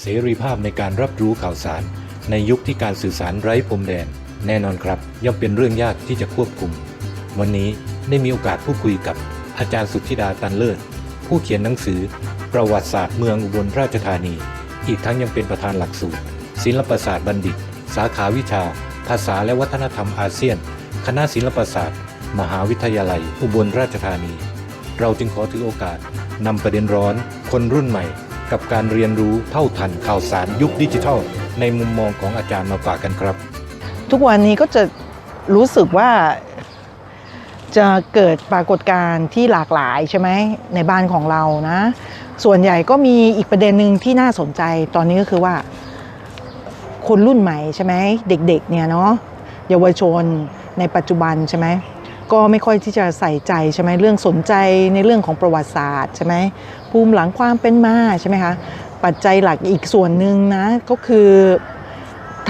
เสรีภาพในการรับรู้ข่าวสาร ในยุคที่การสื่อสารไร้พรมแดน แน่นอนครับ ย่อมเป็นเรื่องยากที่จะควบคุม วันนี้ได้มีโอกาสพูดคุยกับอาจารย์สุทธิดาตันเลิศ ผู้เขียนหนังสือ ประวัติศาสตร์เมืองอุบลราชธานี อีกทั้งยังเป็นประธานหลักสูตร ศิลปศาสตร์บัณฑิต สาขาวิชา ภาษาและวัฒนธรรมอาเซียน คณะศิลปศาสตร์ มหาวิทยาลัย อุบลราชธานี เราจึงขอถือโอกาสนำประเด็นร้อน คนรุ่นใหม่ กับการเรียนรู้เท่าทันข่าวสารยุคดิจิทัล ในมุมมองของอาจารย์มาฝากกันครับ ทุกวันนี้ก็จะรู้สึกว่าจะเกิดปรากฏการณ์ที่หลากหลายใช่ไหมในบ้านของเรานะ ส่วนใหญ่ก็มีอีกประเด็นหนึ่งที่น่าสนใจตอนนี้ก็คือว่า คนรุ่นใหม่ใช่ไหมเด็กๆเนี่ยเนาะเยาวชนในปัจจุบันใช่ไหมก็ไม่ค่อยที่จะใส่ใจใช่ไหมเรื่องสนใจในเรื่องของประวัติศาสตร์ใช่ไหม ภูมิหลังความเป็นมาใช่ไหมคะปัจจัยหลักอีกส่วนหนึ่งนะก็คือ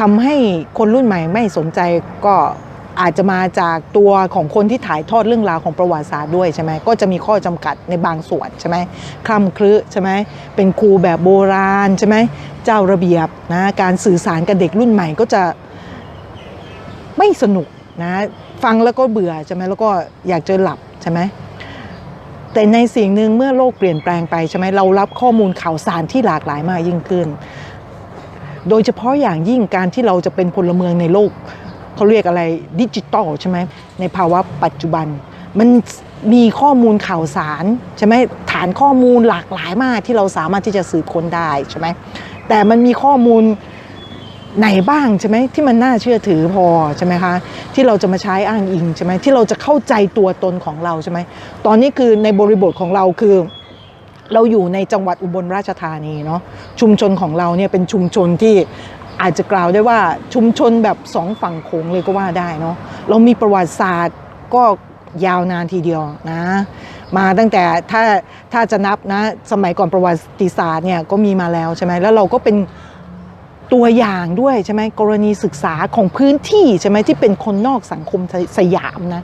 ทำให้คนรุ่นใหม่ไม่สนใจก็อาจจะมาจากตัวของคนที่ถ่ายทอดเรื่องราวของประวัติศาสตร์ด้วยใช่ไหมก็จะมีข้อจำกัดในบางส่วนใช่ไหมคล่ำคลึใช่ไหมเป็นครูแบบโบราณใช่ไหมเจ้าระเบียบนะการสื่อสารกับเด็กรุ่นใหม่ก็จะไม่สนุกนะฟังแล้วก็เบื่อใช่ไหมแล้วก็อยากจะหลับใช่ไหม แต่ในสิ่งหนึ่งเมื่อโลกเปลี่ยนแปลงไปใช่ไหมเรารับข้อมูลข่าวสารที่หลากหลายมากยิ่งขึ้น โดยเฉพาะอย่างยิ่งการที่เราจะเป็นพลเมืองในโลกเขาเรียกอะไรดิจิตอลใช่ไหมในภาวะปัจจุบัน มันมีข้อมูลข่าวสารใช่ไหมฐานข้อมูลหลากหลายมากที่เราสามารถที่จะสืบค้นได้ใช่ไหมแต่มันมีข้อมูล ไหนบ้างใช่ไหมที่มันน่าเชื่อถือพอใช่ไหมคะที่เราจะมาใช้อ้างอิงใช่ไหมที่เราจะเข้าใจตัวตนของเราใช่ไหมตอนนี้คือในบริบทของเราคือเราอยู่ในจังหวัดอุบลราชธานีเนาะชุมชนของเราเนี่ยเป็นชุมชนที่อาจจะกล่าวได้ว่าชุมชนแบบสองฝั่งโขงเลยก็ว่าได้เนาะเรามีประวัติศาสตร์ก็ยาวนานทีเดียวนะมาตั้งแต่ถ้าถ้าจะนับนะสมัยก่อนประวัติศาสตร์เนี่ยก็มีมาแล้วใช่ไหมแล้วเราก็เป็น ตัวอย่างด้วยใช่ไหมกรณีศึกษาของพื้นที่ใช่ไหมที่เป็นคนนอกสังคมสยามนะ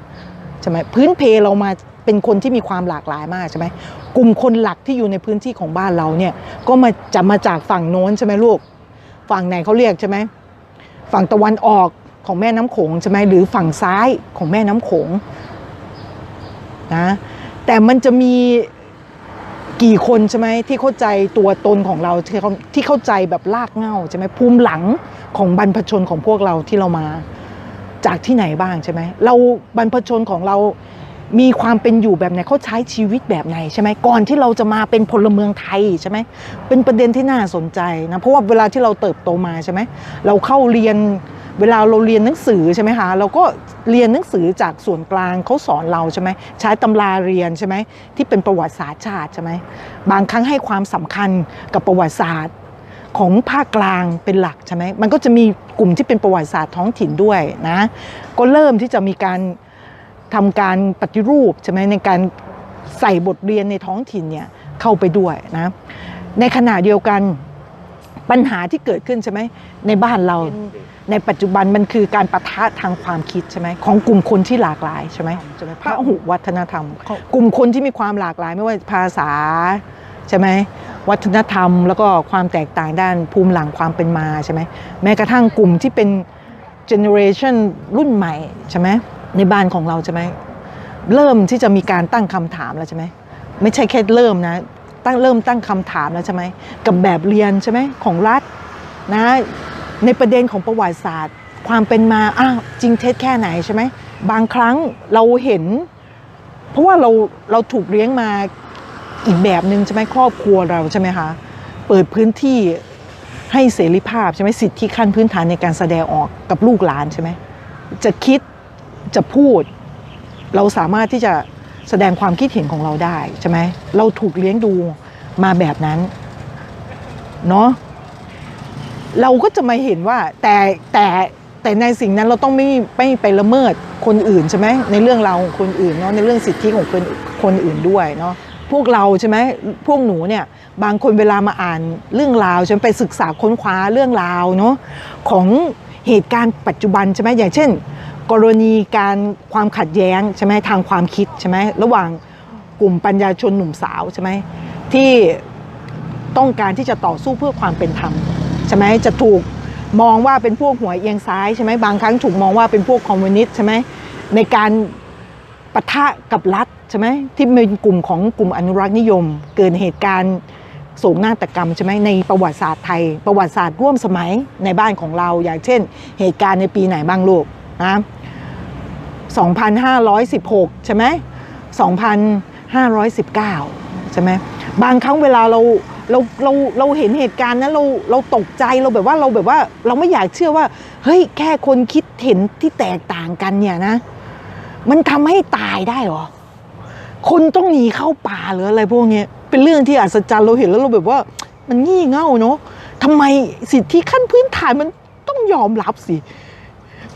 ใช่ไหมพื้นเพเรามาเป็นคนที่มีความหลากหลายมากใช่ไหมกลุ่มคนหลักที่อยู่ในพื้นที่ของบ้านเราเนี่ยก็มาจะมาจากฝั่งโน้นใช่ไหมลูกฝั่งไหนเขาเรียกใช่ไหมฝั่งตะวันออกของแม่น้ำโขงใช่ไหมหรือฝั่งซ้ายของแม่น้ำโขงนะแต่มันจะมี กี่คนใช่ไหมที่เข้าใจตัวตนของเราที่เขาที่เข้าใจแบบลากเง่าใช่ไหมภูมิหลังของบรรพชนของพวกเราที่เรามา จากที่ไหนบ้างใช่ไหมเราบรรพชนของเรา มีความเป็นอยู่แบบไหนเขาใช้ชีวิตแบบไหนใช่ไหมก่อนที่เราจะมาเป็นพลเมืองไทยใช่ไหมเป็นประเด็นที่น่าสนใจนะเพราะว่าเวลาที่เราเติบโตมาใช่ไหมเราเข้าเรียนเวลาเราเรียนหนังสือใช่ไหมคะเราก็เรียนหนังสือจากส่วนกลางเขาสอนเราใช่ไหมใช้ตำราเรียนใช่ไหมที่เป็นประวัติศาสตร์ชาติใช่ไหมบางครั้งให้ความสำคัญกับประวัติศาสตร์ ของภาคกลางเป็นหลักใช่ไหมมันก็จะมีกลุ่มที่เป็นประวัติศาสตร์ท้องถิ่นด้วยนะก็เริ่มที่จะมีการ ทำการปฏิรูปใช่ไหมในการใส่บทเรียนในท้องถิ่นเนี่ยเข้าไปด้วยนะในขณะเดียวกันปัญหาที่เกิดขึ้นใช่ไหมในบ้านเราในปัจจุบันมันคือการประทะทางความคิดใช่ไหมของกลุ่มคนที่หลากหลายใช่ไหมใช่ไหมพหุวัฒนธรรม กลุ่มคนที่มีความหลากหลาย ไม่ว่าภาษาใช่ไหมวัฒนธรรม แล้วก็ความแตกต่างด้านภูมิหลังความเป็นมาใช่ไหมแม้กระทั่งกลุ่มที่เป็นเจเนอเรชันรุ่นใหม่ใช่ไหม ในบ้านของเราใช่ไหมเริ่มที่จะมีการตั้งคำถามแล้วใช่ไหมไม่ใช่แค่เริ่มนะ ตั้งเริ่มตั้งคำถามแล้วใช่ไหมกับแบบเรียนใช่ไหมของรัฐนะในประเด็นของประวัติศาสตร์ ความเป็นมาอ้าวจริงเท็จแค่ไหนใช่ไหมบางครั้งเราเห็น เพราะว่าเราเราถูกเลี้ยงมาอีกแบบหนึ่งใช่ไหมครอบครัวเราใช่ไหมคะเปิดพื้นที่ให้เสรีภาพใช่ไหมสิทธิขั้นพื้นฐานในการแสดงออกกับลูกหลานใช่ไหมจะคิด จะพูด เราสามารถที่จะแสดงความคิดเห็นของเราได้ใช่ไหมเราถูกเลี้ยงดูมาแบบนั้นเนาะเราก็จะมาเห็นว่าแต่แต่แต่ในสิ่งนั้นเราต้องไม่ไม่ไปละเมิดคนอื่นใช่ไหมในเรื่องราวของคนอื่นเนาะในเรื่องสิทธิของคนคนอื่นด้วยเนาะพวกเราใช่ไหมพวกหนูเนี่ยบางคนเวลามาอ่านเรื่องราวใช่ไหมไปศึกษาค้นคว้าเรื่องราวเนาะของเหตุการณ์ปัจจุบันใช่ไหมอย่างเช่น กรณีการความขัดแย้งใช่ไหมทางความคิดใช่ไหมระหว่างกลุ่มปัญญาชนหนุ่มสาวใช่ไหมที่ต้องการที่จะต่อสู้เพื่อความเป็นธรรมใช่ไหมจะถูกมองว่าเป็นพวกหัวเอียงซ้ายใช่ไหมบางครั้งถูกมองว่าเป็นพวกคอมมิวนิสต์ใช่ไหมในการปะทะกับรัฐใช่ไหมที่เป็นกลุ่มของกลุ่มอนุรักษ์นิยม เกิดเหตุการณ์โศกนาฏกรรมใช่ไหมในประวัติศาสตร์ไทย ประวัติศาสตร์ร่วมสมัยในบ้านของเรา อย่างเช่น เหตุการณ์ในปีไหนบ้างลูกนะ 2,516 ใช่ไหม2,519 ใช่ไหมบางครั้งเวลาเราเราเราเราเห็นเหตุการณ์นั้นเราเราตกใจเราแบบว่าเราแบบว่าเราไม่อยากเชื่อว่า เฮ้ยแค่คนคิดเห็นที่แตกต่างกันเนี่ยนะ มันทำให้ตายได้หรอ คนต้องหนีเข้าป่าหรืออะไรพวกนี้เป็นเรื่องที่อัศจรรย์เราเห็นแล้วเราแบบว่า มันงี่เง่าเนาะทำไมสิทธิขั้นพื้นฐานมันต้องยอมรับสิ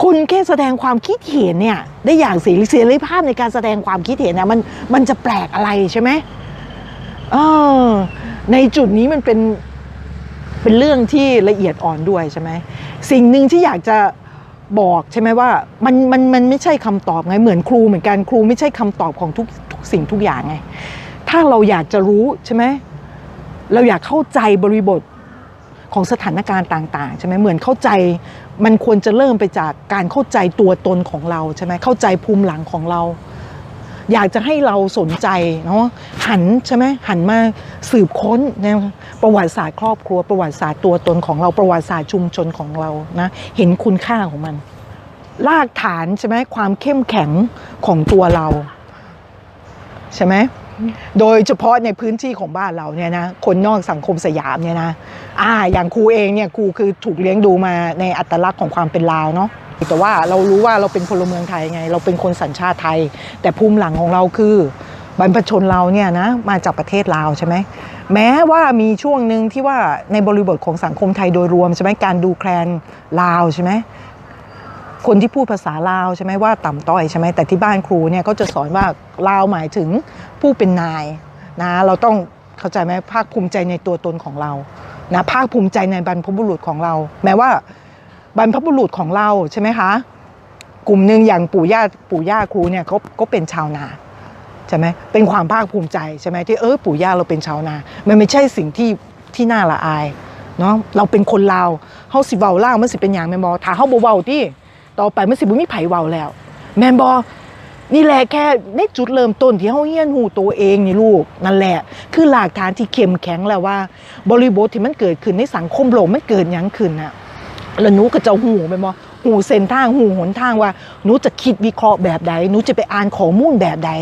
คุณแค่แสดงความคิดเห็นเนี่ยได้อย่างเสรีเสรีภาพในการแสดงความคิดเห็นนะมันมันจะแปลกอะไรใช่ไหมเออในจุดนี้มันเป็นเป็นเรื่องที่ละเอียดอ่อนด้วยใช่ไหมสิ่งหนึ่งที่อยากจะบอกใช่ไหมว่ามันมันมันไม่ใช่คำตอบไงเหมือนครูเหมือนกันครูไม่ใช่คำตอบของทุกทุกสิ่งทุกอย่างไงถ้าเราอยากจะรู้ใช่ไหมเราอยากเข้าใจบริบทของสถานการณ์ต่าง ๆ ใช่ไหมเหมือนเข้าใจ มันควรจะเริ่มไปจากการเข้าใจตัวตนของเราใช่ไหมเข้าใจภูมิหลังของเรา อยากจะให้เราสนใจเนาะหันใช่ไหมหันมาสืบค้นนะประวัติศาสตร์ครอบครัว ประวัติศาสตร์ตัวตนของเราประวัติศาสตร์ชุมชนของเรานะเห็นคุณค่าของมันรากฐานใช่ไหมความเข้มแข็งของตัวเรา ใช่ไหม โดยเฉพาะในพื้นที่ของบ้านเราเนี่ยนะคนนอกสังคมสยามเนี่ยนะอ่าอย่างครูเองเนี่ยครูคือถูกเลี้ยงดูมาในอัตลักษณ์ของความเป็นลาวเนาะแต่ว่าเรารู้ว่าเราเป็นพลเมืองไทยไง เราเป็นคนสัญชาติไทย แต่ภูมิหลังของเราคือบรรพชนเราเนี่ยนะมาจากประเทศลาวใช่ไหมแม้ว่ามีช่วงหนึ่งที่ว่าในบริบทของสังคมไทยโดยรวมใช่ไหมการดูแคลนลาวใช่ไหม คนที่พูดภาษาลาวใช่ไหมว่าต่ำต้อยใช่ไหมแต่ที่บ้านครูเนี่ยก็จะสอนว่าลาวหมายถึงผู้เป็นนายนะเราต้องเข้าใจไหมภาคภูมิใจในตัวตนของเรานะภาคภูมิใจในบรรพบุรุษของเรา แม้ว่าบรรพบุรุษของเราใช่ไหมคะกลุ่มหนึ่งอย่างปู่ย่าปู่ย่าครูเนี่ยเขาก็เป็นชาวนาใช่ไหมเป็นความภาคภูมิใจใช่ไหมที่เออปู่ย่าเราเป็นชาวนา มันไม่ใช่สิ่งที่ที่น่าละอายเนาะเราเป็นคนลาวเฮาสิเว้าลาวมันสิเป็นอย่างแม่นบ่ถ้าเฮาบ่เว้าติ ต่อไปมันสิบ่มีไผเว้าแล้ว แม่นบ่นี่แหละแค่ในจุดเริ่มต้นที่เฮาเฮียนหูตัวเองนี่ลูกนั่นแหละ คือหลักฐานที่เข้มแข็งแล้วว่า บริบทที่มันเกิดขึ้นในสังคมโลกมันเกิดหยังขึ้นน่ะแล้วหนูก็จะหูแม่นบ่หูเส้นทางหูหนทางว่าหนูจะคิดวิเคราะห์แบบใดหนูจะไปอ่านข้อมูลแบบใด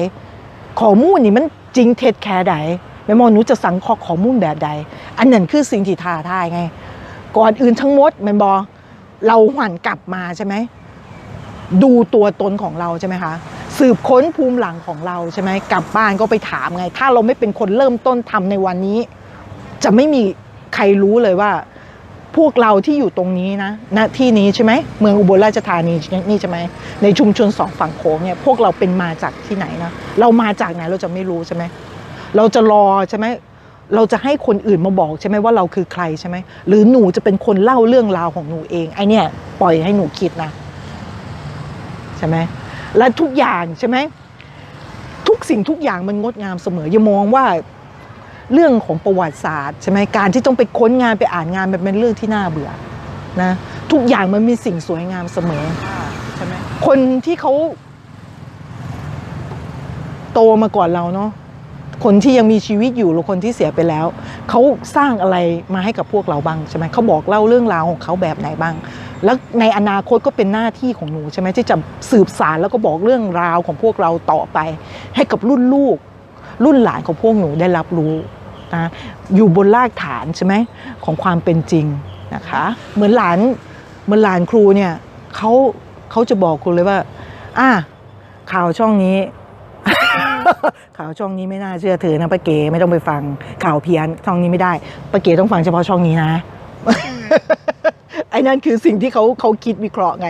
ข้อมูลนี่มันจริงเท็จแค่ใดแม่นบ่หนูจะสังเคราะห์ข้อมูลแบบใด อันนั้นคือสิ่งที่ท้าทายไง ก่อนอื่นทั้งหมดแม่นบ่เราหันกลับมาใช่ไหม ดูตัวตนของเราใช่ไหมคะสืบค้นภูมิหลังของเราใช่ไหมกลับบ้านก็ไปถามไง ถ้าเราไม่เป็นคนเริ่มต้นทำในวันนี้ จะไม่มีใครรู้เลยว่า พวกเราที่อยู่ตรงนี้นะณที่นี้ใช่ไหมเมืองอุบลราชธานีนี่ใช่ไหมในชุมชนสองฝั่งโขงเนี่ยพวกเราเป็นมาจากที่ไหนนะเรามาจากไหนเราจะไม่รู้ใช่ไหมเราจะรอใช่ไหมเราจะให้คนอื่นมาบอกใช่ไหมว่าเราคือใครใช่ไหมหรือหนูจะเป็นคนเล่าเรื่องราวของหนูเองไอเนี่ยปล่อยให้หนูคิดนะ ช่ไหมและทุกอย่างใช่ไหมทุกสิ่งทุกอย่างมันงดงามเสมออย่ามองว่าเรื่องของประวัติศาสตร์ใช่ไหมการที่ต้องไปค้นงานไปอ่านงานมันเป็นเรื่องที่น่าเบื่อนะทุกอย่างมันมีสิ่งสวยงามเสมอใช่ไหมคนที่เขาโตมาก่อนเราเนาะ คนที่ยังมีชีวิตอยู่หรือคนที่เสียไปแล้ว เขาสร้างอะไรมาให้กับพวกเราบ้างใช่ไหมเขาบอกเล่าเรื่องราวของเขาแบบไหนบ้าง แล้วในอนาคตก็เป็นหน้าที่ของหนูใช่ไหมที่จะสืบสารแล้วก็บอกเรื่องราวของพวกเราต่อไป ให้กับรุ่นลูก รุ่นหลานของพวกหนูได้รับรู้นะอยู่บนรากฐานใช่ไหมของความเป็นจริงนะคะเหมือนหลานเหมือนหลานครูเนี่ยเขาเขาจะบอกคุณเลยว่าอะข่าวช่องนี้ ข่าวช่องนี้ไม่น่าเชื่อถือนะป้าเก๋ไม่ต้องไปฟังข่าวเพี้ยนช่องนี้ไม่ได้ป้าเก๋ต้องฟังเฉพาะช่องนี้นะไอ้นั่นคือสิ่งที่เขาเขาคิดวิเคราะห์ไง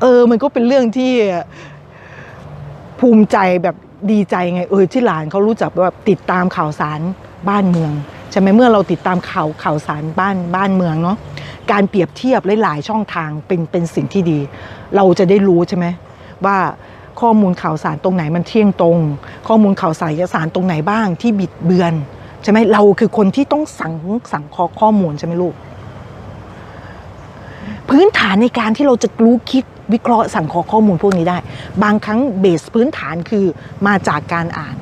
เออ มันก็เป็นเรื่องที่ภูมิใจแบบดีใจไง เออที่หลานเขารู้จักว่าติดตามข่าวสารบ้านเมืองใช่ไหมเมื่อเราติดตามข่าวข่าวสารบ้านบ้านเมืองเนาะการเปรียบเทียบหลายๆช่องทางเป็นเป็นสิ่งที่ดี เราจะได้รู้ใช่ไหมว่า ข้อมูลข่าวสารตรงไหนมันเที่ยงตรง ข้อมูลข่าวสารสารตรงไหนบ้างที่บิดเบือนใช่ไหมเราคือคนที่ต้องสั่งสั่งขอข้อมูลใช่ไหมลูก พื้นฐานในการที่เราจะรู้คิดวิเคราะห์สั่งขอข้อมูลพวกนี้ได้ บางครั้งเบสพื้นฐานคือมาจากการอ่าน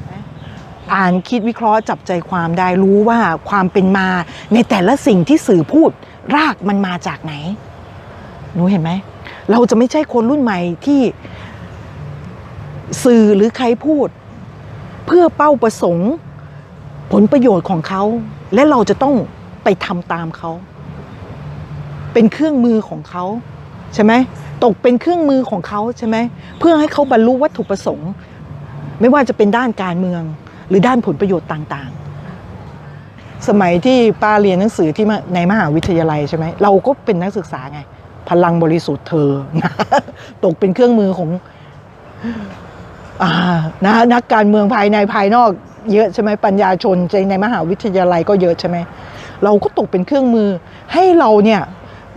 อ่านคิดวิเคราะห์จับใจความได้รู้ว่าความเป็นมาในแต่ละสิ่งที่สื่อพูดรากมันมาจากไหนหนูเห็นไหมเราจะไม่ใช่คนรุ่นใหม่ที่ สื่อหรือใครพูด เพื่อเป้าประสงค์ ผลประโยชน์ของเขา และเราจะต้องไปทำตามเขา เป็นเครื่องมือของเขาใช่ไหมตกเป็นเครื่องมือของเขาใช่ไหมเพื่อให้เขาบรรลุวัตถุประสงค์ ไม่ว่าจะเป็นด้านการเมือง หรือด้านผลประโยชน์ต่างๆ สมัยที่ป้าเรียนหนังสือที่ในมหาวิทยาลัยใช่ไหมเราก็เป็นนักศึกษาไง พลังบริสุทธิ์เธอ ตกเป็นเครื่องมือของ นะนักการเมืองภายในภายนอกเยอะใช่ไหมปัญญาชนในมหาวิทยาลัยก็เยอะใช่ไหมเราก็ตกเป็นเครื่องมือ ให้เราเนี่ย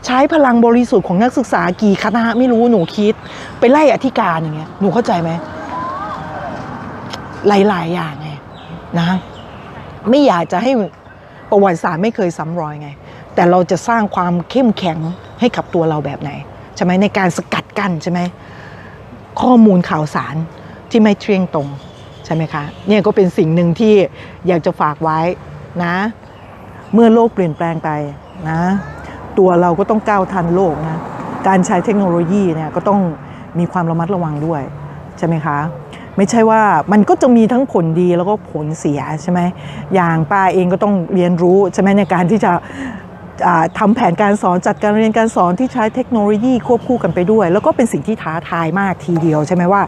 ใช้พลังบริสุทธิ์ของนักศึกษากี่คณะไม่รู้หนูคิด ไปไล่อธิการอย่างเงี้ยหนูเข้าใจไหมหลาย ๆ อย่างไงนะไม่อยากจะให้ประวัติศาสตร์ไม่เคยซ้ำรอยไง แต่เราจะสร้างความเข้มแข็งให้กับตัวเราแบบไหนใช่ไหมในการสกัดกั้นใช่ไหมข้อมูลข่าวสาร ที่ไม่เที่ยงตรงใช่ไหมคะเนี่ยก็เป็นสิ่งหนึ่งที่อยากจะฝากไว้นะ เมื่อโลกเปลี่ยนแปลงไปนะ ตัวเราก็ต้องก้าวทันโลกนะการใช้เทคโนโลยีเนี่ยก็ต้องมีความระมัดระวังด้วยใช่ไหมคะไม่ใช่ว่ามันก็จะมีทั้งผลดีแล้วก็ผลเสียใช่ไหมอย่างป้าเองก็ต้องเรียนรู้ใช่ไหมในการที่จะ ทำแผนการสอนจัดการเรียนการสอนที่ใช้เทคโนโลยีควบคู่กันไปด้วย แล้วก็เป็นสิ่งที่ท้าทายมากทีเดียวใช่ไหมว่า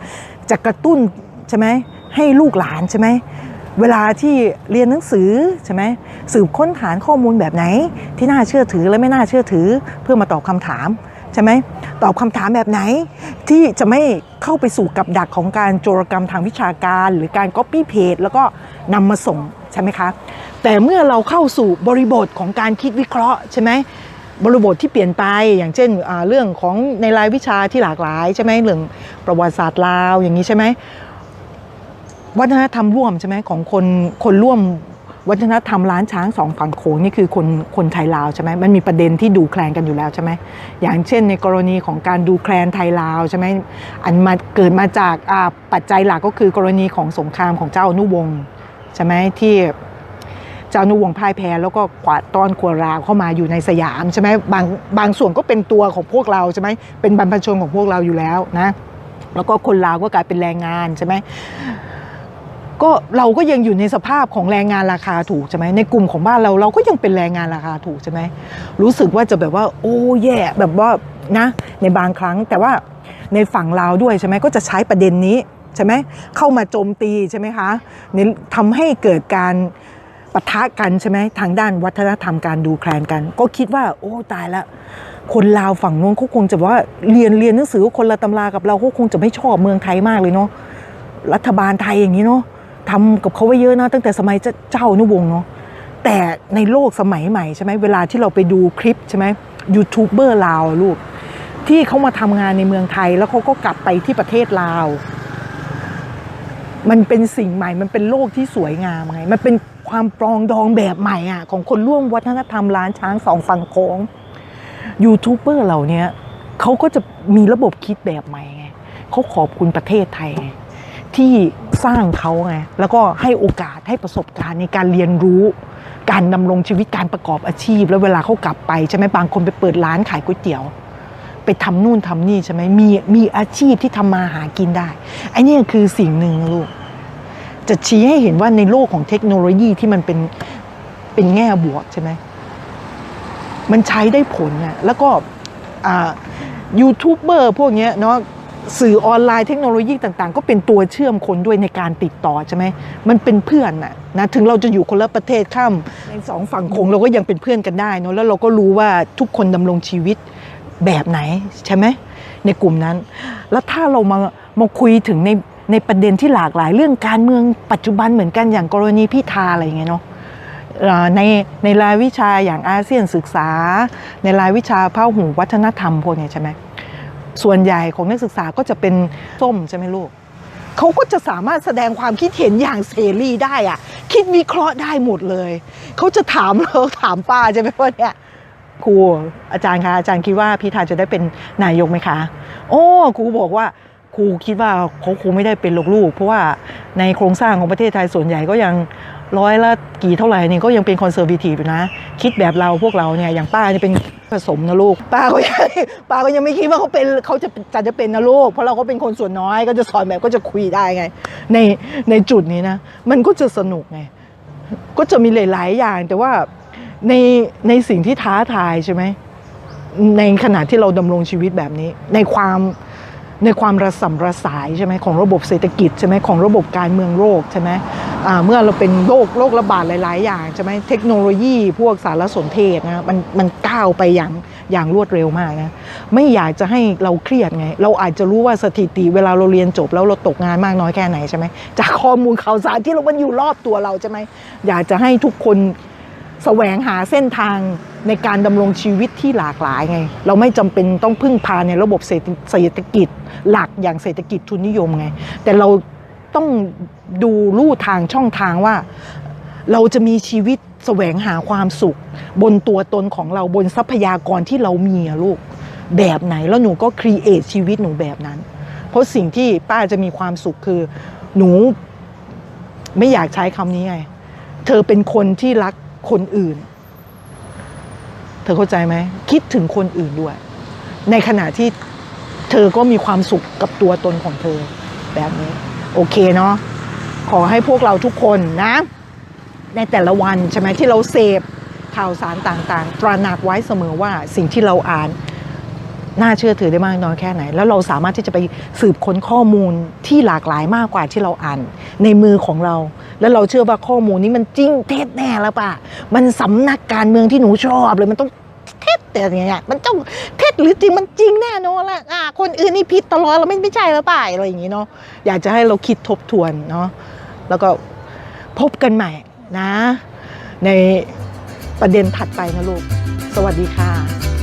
จะกระตุ้นใช่ไหมให้ลูกหลานใช่ไหมเวลาที่เรียนหนังสือใช่ไหมสืบค้นฐานข้อมูลแบบไหน ที่น่าเชื่อถือและไม่น่าเชื่อถือเพื่อมาตอบคำถามใช่ไหมตอบคำถามแบบไหน ที่จะไม่เข้าไปสู่กับดักของการโจรกรรมทางวิชาการ หรือการ Copy Paste แล้วก็นำมาส่งใช่ไหมคะ แต่เมื่อเราเข้าสู่บริบทของการคิดวิเคราะห์ใช่ไหมบริบทที่เปลี่ยนไปอย่างเช่นเรื่องของในรายวิชาที่หลากหลายใช่ไหมเรื่องประวัติศาสตร์ลาวอย่างนี้ใช่ไหมวัฒนธรรมร่วมใช่ไหมของคนคนร่วมวัฒนธรรมล้านช้างสองฝั่งโขงนี่คือคนคนไทยลาวใช่ไหมมันมีประเด็นที่ดูแคลนกันอยู่แล้วใช่ไหมอย่างเช่น ในกรณีของการดูแคลนไทยลาวใช่ไหมอันมาเกิดมาจากปัจจัยหลักก็คือกรณีของสงครามของเจ้าอนุวงศ์ใช่ไหมที่ จ้านุวงศ์พ่ายแพ้แล้วก็กวาดต้อนครัวราวเข้ามาอยู่ในสยามใช่ไหมบางบางส่วนก็เป็นตัวของพวกเราใช่ไหมเป็นบรรพชนของพวกเราอยู่แล้วนะแล้วก็คนลาวก็กลายเป็นแรงงานใช่ไหมก็เราก็ยังอยู่ในสภาพของแรงงานราคาถูกใช่ไหมในกลุ่มของบ้านเราเราก็ยังเป็นแรงงานราคาถูกใช่ไหมรู้สึกว่าจะแบบว่า โอ้แย่แบบว่านะ ในบางครั้งแต่ว่าในฝั่งลาวด้วยใช่ไหมก็จะใช้ประเด็นนี้ใช่ไหมเข้ามาโจมตีใช่ไหมคะทำให้เกิดการ ปะทะกันใช่ไหมทางด้านวัฒนธรรมการดูแคลนกัน ก็คิดว่า โอ้ตายละ คนลาวฝั่งนู้นเขาคงจะว่าเรียนเรียนหนังสือคนละตำรากับเราเขาคงจะไม่ชอบเมืองไทยมากเลยเนาะรัฐบาลไทยอย่างนี้เนาะทำกับเขาไว้เยอะนะตั้งแต่สมัยเจ้านุวงศ์เนาะแต่ในโลกสมัยใหม่ใช่ไหมเวลาที่เราไปดูคลิปใช่ไหมยูทูบเบอร์ลาวลูกที่เขามาทำงานในเมืองไทยแล้วเขาก็กลับไปที่ประเทศลาว มันเป็นสิ่งใหม่ มันเป็นโลกที่สวยงามไง มันเป็นความปรองดองแบบใหม่อะของคนร่วมวัฒนธรรมล้านช้างสองฝั่งโขงยูทูบเบอร์เหล่านี้เขาก็จะมีระบบคิดแบบใหม่ไงเขาขอบคุณประเทศไทยไงที่สร้างเขาไงแล้วก็ให้โอกาสให้ประสบการณ์ในการเรียนรู้ การดำรงชีวิตการประกอบอาชีพ แล้วเวลาเขากลับไปใช่ไหมบางคนไปเปิดร้านขายก๋วยเตี๋ยว ไปทำนู่นทำนี่ใช่ไหมมีมีอาชีพที่ทำมาหากินได้ไอ้นี่คือสิ่งหนึ่งลูก จะชี้ให้เห็นว่าในโลกของเทคโนโลยีที่มันเป็นเป็นแง่บวกใช่ไหมมันใช้ได้ผลน่ะแล้วก็ยูทูบเบอร์พวกเนี้ยเนาะสื่อออนไลน์เทคโนโลยีต่างๆ ก็เป็นตัวเชื่อมคนด้วยในการติดต่อใช่ไหมมันเป็นเพื่อนน่ะนะถึงเราจะอยู่คนละประเทศข้ามในสองฝั่งคงเราก็ยังเป็นเพื่อนกันได้เนาะแล้วเราก็รู้ว่าทุกคนดำรงชีวิต แบบไหนใช่ไหมในกลุ่มนั้น แล้วถ้าเรามามาคุยถึงในในประเด็นที่หลากหลาย เรื่องการเมืองปัจจุบันเหมือนกันอย่างกรณีพิธาอะไรอย่างเงี้ยเนาะในในรายวิชาอย่างอาเซียนศึกษา ในรายวิชาพหูวัฒนธรรมพวกนี้ใช่ไหมส่วนใหญ่ของนักศึกษาก็จะเป็นส้มใช่ไหมลูกเขาก็จะสามารถแสดงความคิดเห็นอย่างเสรีได้อะคิดวิเคราะห์ได้หมดเลย เขาจะถามเราถามป้าใช่ไหมว่าเนี่ย ครูอาจารย์คะอาจารย์คิดว่าพิธาจะได้เป็นนายกไหมคะ โอ้ครูบอกว่าครูคิดว่าเขาคงไม่ได้เป็นลูกๆเพราะว่าในโครงสร้างของประเทศไทยส่วนใหญ่ก็ยังร้อยละกี่เท่าไหร่นี่ก็ยังเป็นคอนเซอร์ i ทีฟอยู่นะ คิดแบบเราพวกเราเนี่ยอย่างป้าเนี่ยเป็นผสมนะลูก ป้าก็ยังป้าก็ยังไม่คิดว่าเขาเป็นเขาจะจะจะเป็นนะลูก เพราะเราก็เป็นคนส่วนน้อยก็จะสอนแบบก็จะคุยได้ไง ในในจุดนี้นะ มันก็จะสนุกไง ก็จะมีหลาย ๆ อย่างแต่ว่า ในในสิ่งที่ท้าทายใช่ไหมในขณะที่เราดำรงชีวิตแบบนี้ ในความในความระสำระสายใช่ไหมของระบบเศรษฐกิจใช่ไหมของระบบการเมืองโลกใช่ไหมเมื่อเราเป็นโรคโรคระบาดหลาย ๆ อย่างใช่ไหมเทคโนโลยีพวกสารสนเทศนะมันมันก้าวไปอย่างอย่างรวดเร็วมากนะไม่อยากจะให้เราเครียดไง เราอาจจะรู้ว่าสถิติเวลาเราเรียนจบแล้วเราตกงานมากน้อยแค่ไหนใช่ไหมจากข้อมูลข่าวสารที่เรามันอยู่รอบตัวเราใช่ไหมอยากจะให้ทุกคน แสวงหาเส้นทางในการดำรงชีวิตที่หลากหลายไง เราไม่จำเป็นต้องพึ่งพาในระบบเศรษฐกิจหลักอย่างเศรษฐกิจทุนนิยมไง แต่เราต้องดูลู่ทางช่องทางว่า เราจะมีชีวิตแสวงหาความสุข บนตัวตนของเราบนทรัพยากรที่เรามีอะลูกแบบไหนแล้วหนูก็ครีเอทชีวิตหนูแบบนั้น เพราะสิ่งที่ป้าจะมีความสุขคือ หนูไม่อยากใช้คำนี้ไง เธอเป็นคนที่รัก คนอื่น เธอเข้าใจไหม คิดถึงคนอื่นด้วย ในขณะที่เธอก็มีความสุขกับตัวตนของเธอแบบนี้ โอเคเนาะขอให้พวกเราทุกคนนะ ในแต่ละวันใช่ไหมที่เราเสพข่าวสารต่างๆ ตระหนักไว้เสมอว่าสิ่งที่เราอ่าน น่าเชื่อถือได้มากน้อยแค่ไหน แล้วเราสามารถที่จะไปสืบค้นข้อมูลที่หลากหลายมากกว่าที่เราอ่าน ในมือของเรา แล้วเราเชื่อว่าข้อมูลนี้มันจริงเท็จแน่แล้วป่ะมันสำนักการเมืองที่หนูชอบเลยมันต้องเท็จแต่อย่างเงี้ยมันต้องเท็จหรือจริงมันจริงแน่นอนแหละอะคนอื่นนี่ผิดตลอดเราไม่ไม่ใช่แล้วป่ะอะไรอย่างงี้เนาะอยากจะให้เราคิดทบทวนเนาะแล้วก็พบกันใหม่นะ ในประเด็นถัดไปนะลูก สวัสดีค่ะ